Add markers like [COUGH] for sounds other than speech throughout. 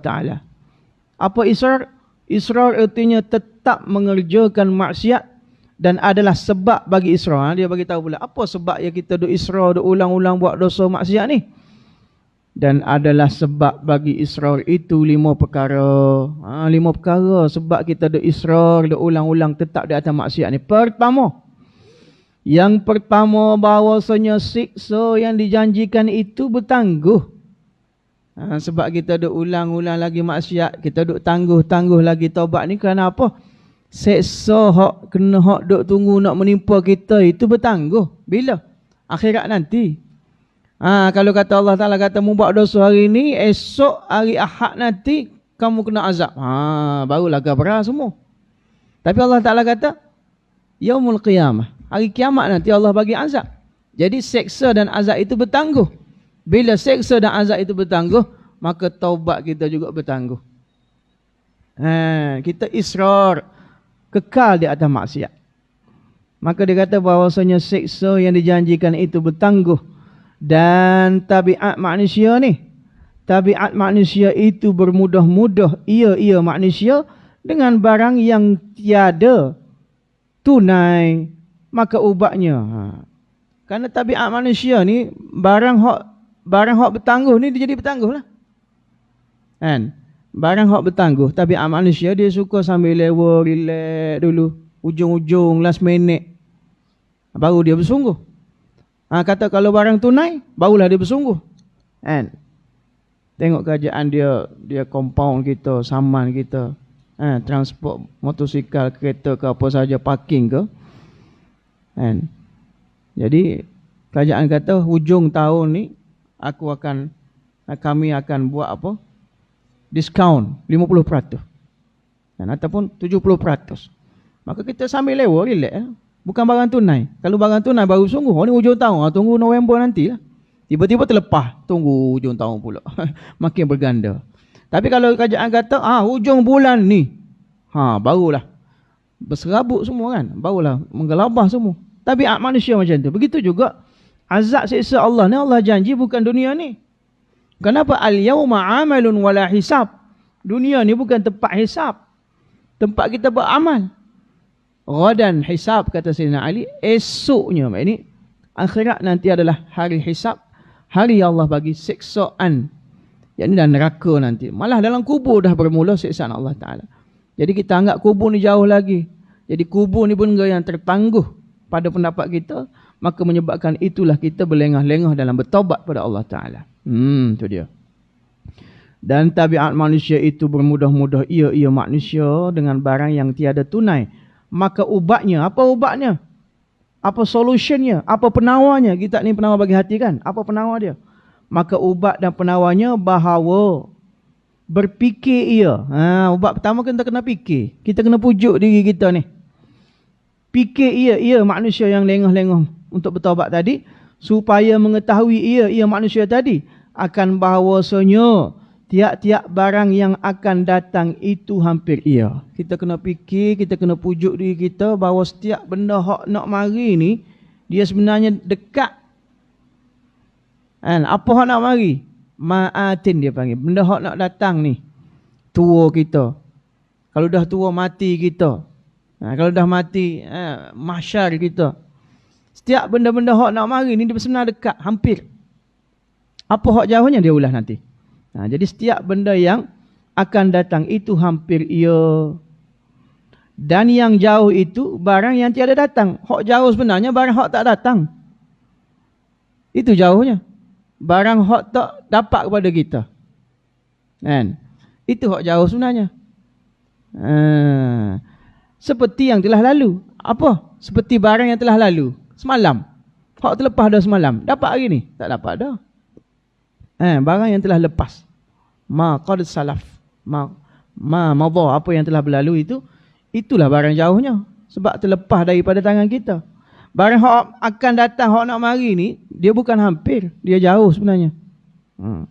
Ta'ala. Apa israr? Israr artinya tetap mengerjakan maksiat dan adalah sebab bagi israr. Ha, dia bagi tahu pula apa sebab yang kita duk israr, duk ulang-ulang buat dosa maksiat ni. Dan adalah sebab bagi israr itu lima perkara. Ha, lima perkara sebab kita duk israr, duk ulang-ulang tetap di atas maksiat ni. Pertama, yang pertama bahawasanya siksa yang dijanjikan itu bertangguh. Ha, sebab kita duk ulang-ulang lagi maksiat, kita duk tangguh-tangguh lagi taubat ni kerana apa? Seksa hak kena hak duk tunggu nak menimpa kita itu bertangguh. Bila? Akhirat nanti. Ha, kalau kata Allah Ta'ala kata mu buat dosa hari ni, esok hari Ahad nanti kamu kena azab. Ha, barulah gabra semua. Tapi Allah Ta'ala kata, Yaumul Qiyamah. Hari kiamat nanti Allah bagi azab. Jadi seksa dan azab itu bertangguh. Bila seksa dan azab itu bertangguh, maka taubat kita juga bertangguh. Ha, kita israr kekal di atas maksiat. Maka dia kata bahawasanya seksa yang dijanjikan itu bertangguh. Dan tabiat manusia ni. Tabiat manusia itu bermudah-mudah ia-ia manusia dengan barang yang tiada tunai maka ubatnya. Ha. Kerana tabiat manusia ni barang hak barang hak bertangguh ni dia jadi bertangguh lah. Kan? Barang hak bertangguh. Tapi manusia dia suka sambil lewa, relax dulu. Ujung-ujung, last minute. Baru dia bersungguh. Ha, kata kalau barang tunai, barulah dia bersungguh. Kan? Tengok kerajaan dia, dia compound kita, saman kita. Ha, transport, motosikal, kereta ke apa saja, parking ke. Kan? Jadi, kerajaan kata hujung tahun ni, aku akan kami akan buat apa? Diskaun 50%. Dan ataupun 70%. Maka kita sambil lewa relax eh? Bukan barang tunai. Kalau barang tunai baru sungguh. Oh ni hujung tahun. Ah, tunggu November nanti lah. Tiba-tiba terlepas. Tunggu hujung tahun pula. [LAUGHS] Makin berganda. Tapi kalau kerajaan kata, ah hujung bulan ni. Ha, barulah. Berserabut semua kan. Barulah menggelabah semua. Tapi manusia macam tu. Begitu juga azab siksa Allah ni Allah janji bukan dunia ni. Kenapa al-yawma amalun wala hisab? Dunia ni bukan tempat hisab. Tempat kita beramal. Ghadan hisab kata Sayyidina Ali, esoknya ini akhirat nanti adalah hari hisab, hari Allah bagi siksaan. Yang ini dan neraka nanti. Malah dalam kubur dah bermula siksaan Allah Taala. Jadi kita anggap kubur ni jauh lagi. Jadi kubur ni pun yang tertangguh pada pendapat kita maka menyebabkan itulah kita berlengah-lengah dalam bertaubat pada Allah Ta'ala. Hmm, itu dia. Dan tabiat manusia itu bermudah-mudah ia-ia manusia dengan barang yang tiada tunai. Maka ubatnya, apa ubatnya? Apa solutionnya? Apa penawarnya? Kita ni penawar bagi hati kan? Apa penawar dia? Maka ubat dan penawarnya bahawa berfikir ia. Ha, ubat pertama kita kena fikir. Kita kena pujuk diri kita ni. Fikir ia, ia manusia yang lengah-lengah untuk bertaubat tadi supaya mengetahui ia ia manusia tadi akan bahawasanya tiap-tiap barang yang akan datang itu hampir ia. Kita kena fikir, kita kena pujuk diri kita bahawa setiap benda hak nak mari ni dia sebenarnya dekat. Kan? Apa hak nak mari? Ma'atin dia panggil. Benda hak nak datang ni. Tua kita. Kalau dah tua mati kita. Ha, kalau dah mati, ha, mahsyar kita. Setiap benda-benda hak nak mari ni dia sebenarnya dekat, hampir. Apa hak jauhnya dia ulah nanti. Ha, jadi setiap benda yang akan datang itu hampir ia. Dan yang jauh itu barang yang tiada datang. Hak jauh sebenarnya barang hak tak datang. Itu jauhnya. Barang hak tak dapat kepada kita. Kan? Itu hak jauh sebenarnya. Ha. Seperti yang telah lalu. Apa? Seperti barang yang telah lalu. Semalam. Hak terlepas dah semalam. Dapat hari ni? Tak dapat dah. Eh, barang yang telah lepas. Ma qad salaf. Ma ma madha apa yang telah berlalu itu itulah barang jauhnya sebab terlepas daripada tangan kita. Barang hak akan datang hak nak mari ni dia bukan hampir, dia jauh sebenarnya. Hmm.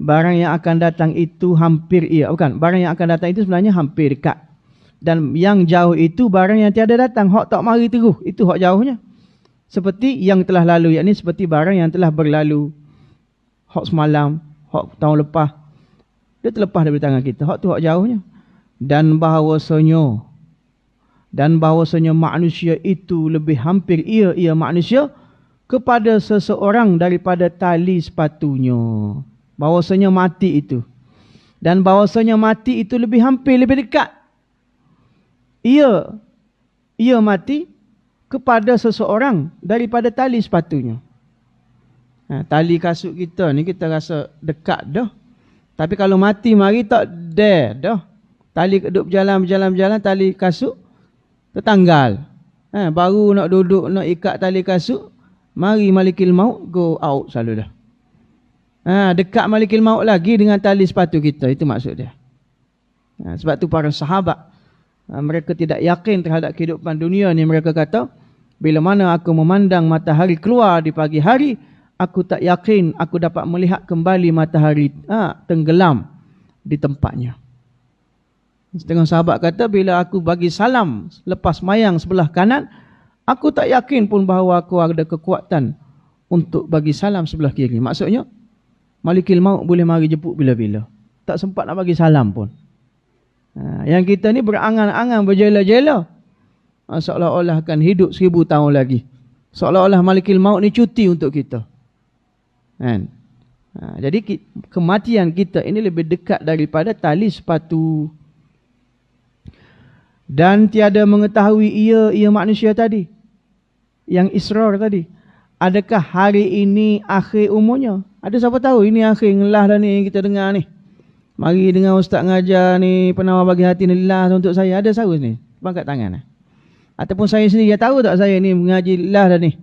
Barang yang akan datang itu hampir ia bukan. Barang yang akan datang itu sebenarnya hampir dekat dan yang jauh itu barang yang tiada datang hak tak mari terus itu hak jauhnya seperti yang telah lalu yakni seperti barang yang telah berlalu hak semalam hak tahun lepas Dia terlepas dari tangan kita. Hak tu hak jauhnya. Dan bahawasanya dan bahawasanya manusia itu lebih hampir ia ia manusia kepada seseorang daripada tali sepatunya. Bahawasanya mati itu. Dan bahawasanya mati itu lebih hampir, lebih dekat. Ia, ia mati kepada seseorang daripada tali sepatunya. Ha, tali kasut kita ni kita rasa dekat dah. Tapi kalau mati mari tak dare dah. Tali duduk berjalan, berjalan, berjalan, tali kasut tertanggal. Ha, baru nak duduk, nak ikat tali kasut, mari malikil maut, go out selalu dah. Ha, dekat malikil maut lagi dengan tali sepatu kita. Itu maksud dia. Ha, sebab tu para sahabat, ha, mereka tidak yakin terhadap kehidupan dunia ni. Mereka kata, bila mana aku memandang matahari keluar di pagi hari, aku tak yakin aku dapat melihat kembali matahari ha, tenggelam di tempatnya. Setengah sahabat kata bila aku bagi salam lepas mayang sebelah kanan, aku tak yakin pun bahawa aku ada kekuatan untuk bagi salam sebelah kiri. Maksudnya, Malikil Maut boleh mari jemput bila-bila. Tak sempat nak bagi salam pun. Yang kita ni berangan-angan berjela-jela. Ha, seolah-olah akan hidup seribu tahun lagi. Seolah-olah Malikil Maut ni cuti untuk kita. Kan? Ha, jadi kematian kita ini lebih dekat daripada tali sepatu. Dan tiada mengetahui ia, ia manusia tadi. Yang Israr tadi. Adakah hari ini akhir umurnya? Ada siapa tahu ini akhir ngelah dah ni kita dengar ni. Mari dengar ustaz ngajar ni penawar bagi hati ni lah untuk saya. Ada sahaja ni. Bangkat tangan. Ataupun saya sendiri, dia tahu tak saya ni mengaji lah dah ni.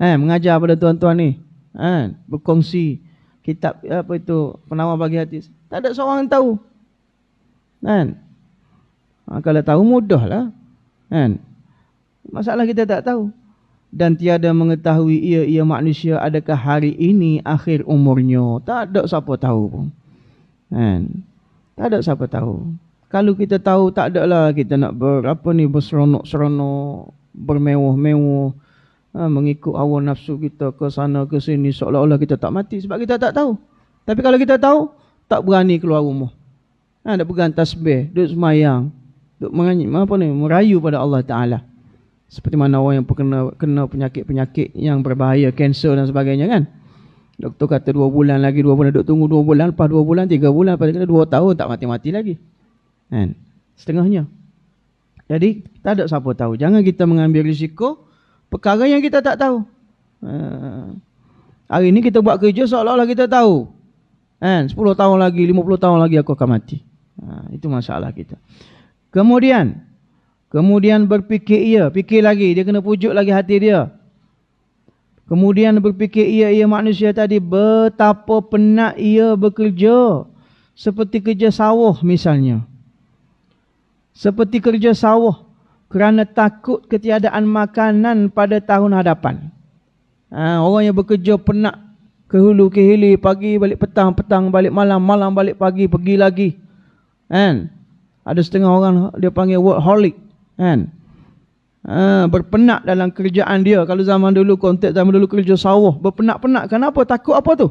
Eh, mengajar pada tuan-tuan ni ha, berkongsi kitab apa itu penawar bagi hati. Tak ada seorang yang tahu. Kan? Ha, kalau tahu mudahlah. Kan? Masalah kita tak tahu. Dan tiada mengetahui ia ia manusia adakah hari ini akhir umurnya. Tak ada siapa tahu pun. Kan? Tak ada siapa tahu. Kalau kita tahu tak ada lah kita nak ber, apa ni berseronok-seronok, bermewah-mewah ha, mengikut hawa nafsu kita ke sana ke sini seolah-olah kita tak mati sebab kita tak tahu. Tapi kalau kita tahu, tak berani keluar rumah. Ha, nak pegang tasbih, duduk semayang, duduk menganyi, apa ni, merayu pada Allah Ta'ala. Seperti mana orang yang kena, kena penyakit-penyakit yang berbahaya, kanser dan sebagainya kan. Doktor kata dua bulan lagi, dua bulan, duduk tunggu dua bulan, lepas dua bulan, tiga bulan, lepas kena dua tahun, tak mati-mati lagi. Kan? Setengahnya. Jadi, tak ada siapa tahu. Jangan kita mengambil risiko, perkara yang kita tak tahu. Ha. Hari ini kita buat kerja seolah-olah kita tahu. Kan? 10 tahun lagi, 50 tahun lagi aku akan mati. Ha, itu masalah kita. Kemudian, kemudian berfikir ia, fikir lagi, dia kena pujuk lagi hati dia. Kemudian berfikir ia, ia manusia tadi, betapa penat ia bekerja. Seperti kerja sawah misalnya. Seperti kerja sawah kerana takut ketiadaan makanan pada tahun hadapan. Ha, orang yang bekerja penat ke hulu ke hilir pagi balik petang petang balik malam malam balik pagi pergi lagi. Kan? Ada setengah orang dia panggil workaholic. Kan? Ha, berpenat dalam kerjaan dia. Kalau zaman dulu konteks zaman dulu kerja sawah berpenat-penat. Kenapa? Takut apa tu?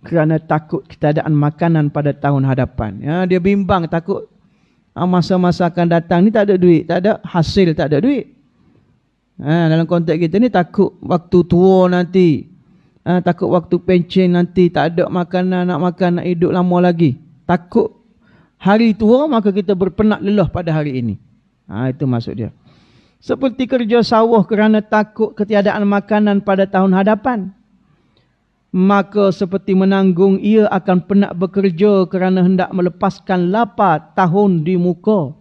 Kerana takut ketiadaan makanan pada tahun hadapan. Ya, dia bimbang takut Ah, masa-masa akan datang ni tak ada duit, tak ada hasil, tak ada duit. Ha, dalam konteks kita ni takut waktu tua nanti. Ha, takut waktu pencen nanti tak ada makanan, nak makan, nak hidup lama lagi. Takut hari tua maka kita berpenat lelah pada hari ini. Ha, itu maksud dia. Seperti kerja sawah kerana takut ketiadaan makanan pada tahun hadapan maka seperti menanggung ia akan penat bekerja kerana hendak melepaskan lapar tahun di muka.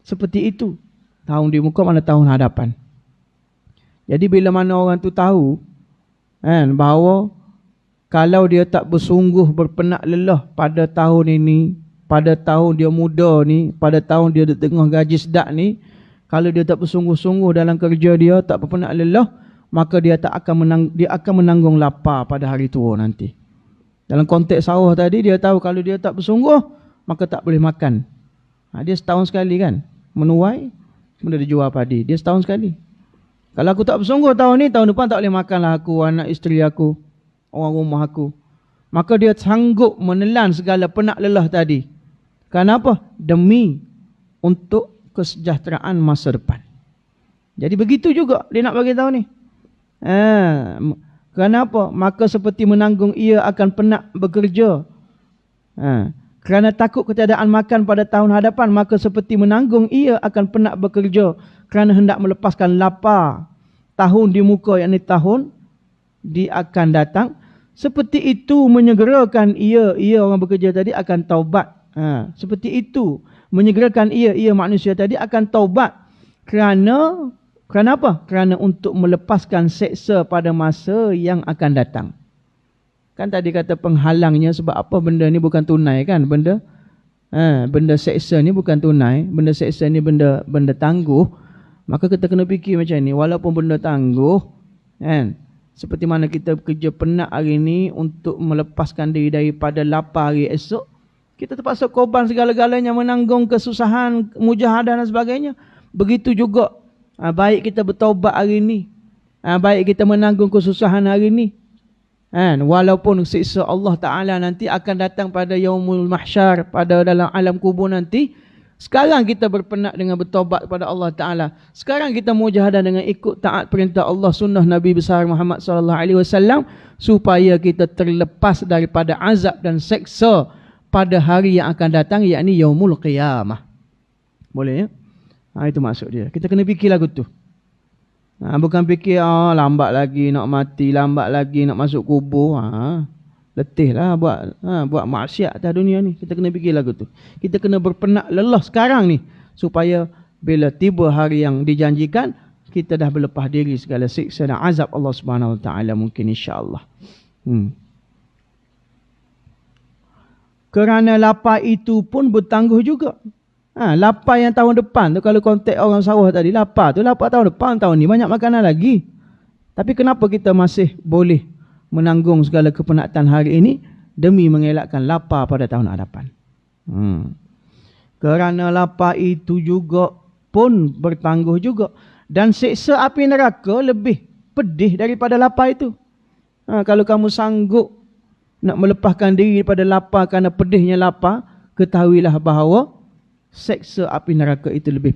Seperti itu. Tahun di muka mana tahun hadapan. Jadi bila mana orang tu tahu kan, bahawa kalau dia tak bersungguh berpenat lelah pada tahun ini, pada tahun dia muda ni, pada tahun dia tengah gaji sedap ni, kalau dia tak bersungguh-sungguh dalam kerja dia, tak berpenat lelah, maka dia tak akan menang, dia akan menanggung lapar pada hari tua nanti. Dalam konteks sawah tadi dia tahu kalau dia tak bersungguh maka tak boleh makan. Ha, dia setahun sekali kan menuai kemudian dia jual padi. Dia setahun sekali. Kalau aku tak bersungguh tahun ni tahun depan tak boleh makanlah aku, anak isteri aku, orang rumah aku. Maka dia sanggup menelan segala penat lelah tadi. Kenapa? Demi untuk kesejahteraan masa depan. Jadi begitu juga dia nak bagi tahu ni. Ha, kenapa? Maka seperti menanggung ia akan penat bekerja. Ha, kerana takut ketiadaan makan pada tahun hadapan, maka seperti menanggung ia akan penat bekerja kerana hendak melepaskan lapar tahun di muka yakni tahun di akan datang seperti itu menyegerakan ia ia orang bekerja tadi akan taubat ha, seperti itu menyegerakan ia ia manusia tadi akan taubat. Kerana kerana apa? Kerana untuk melepaskan seksa pada masa yang akan datang. Kan tadi kata penghalangnya sebab apa benda ni bukan tunai kan? Benda ha, benda seksa ni bukan tunai. Benda seksa ni benda benda tangguh. Maka kita kena fikir macam ni. Walaupun benda tangguh kan? Seperti mana kita kerja penat hari ini untuk melepaskan diri daripada lapar hari esok. Kita terpaksa korban segala-galanya menanggung kesusahan, mujahadah dan sebagainya. Begitu juga ha, baik kita bertaubat hari ini. Ha, baik kita menanggung kesusahan hari ini. Ha, walaupun siksa Allah Ta'ala nanti akan datang pada yaumul mahsyar, pada dalam alam kubur nanti. Sekarang kita berpenat dengan bertobat kepada Allah Taala. Sekarang kita mujahadah dengan ikut taat perintah Allah sunnah Nabi besar Muhammad sallallahu alaihi wasallam supaya kita terlepas daripada azab dan seksa pada hari yang akan datang yakni yaumul qiyamah. Boleh ya? Ha, itu maksud dia. Kita kena fikir lagu tu. Ha, bukan fikir oh, lambat lagi nak mati, lambat lagi nak masuk kubur. Ha. Letih lah buat ha, buat maksiat atas dunia ni. Kita kena fikir lagu tu. Kita kena berpenak lelah sekarang ni. Supaya bila tiba hari yang dijanjikan, kita dah berlepas diri segala siksa dan azab Allah Subhanahu Wa Taala mungkin insya-Allah. Hmm. Kerana lapar itu pun bertangguh juga. Ha, lapar yang tahun depan tu kalau kontak orang sawah tadi lapar tu lapar tahun depan tahun ni banyak makanan lagi. Tapi kenapa kita masih boleh menanggung segala kepenatan hari ini demi mengelakkan lapar pada tahun hadapan. Hmm. Kerana lapar itu juga pun bertangguh juga. Dan seksa api neraka lebih pedih daripada lapar itu. Ha, kalau kamu sanggup nak melepaskan diri daripada lapar kerana pedihnya lapar, ketahuilah bahawa seksa api neraka itu lebih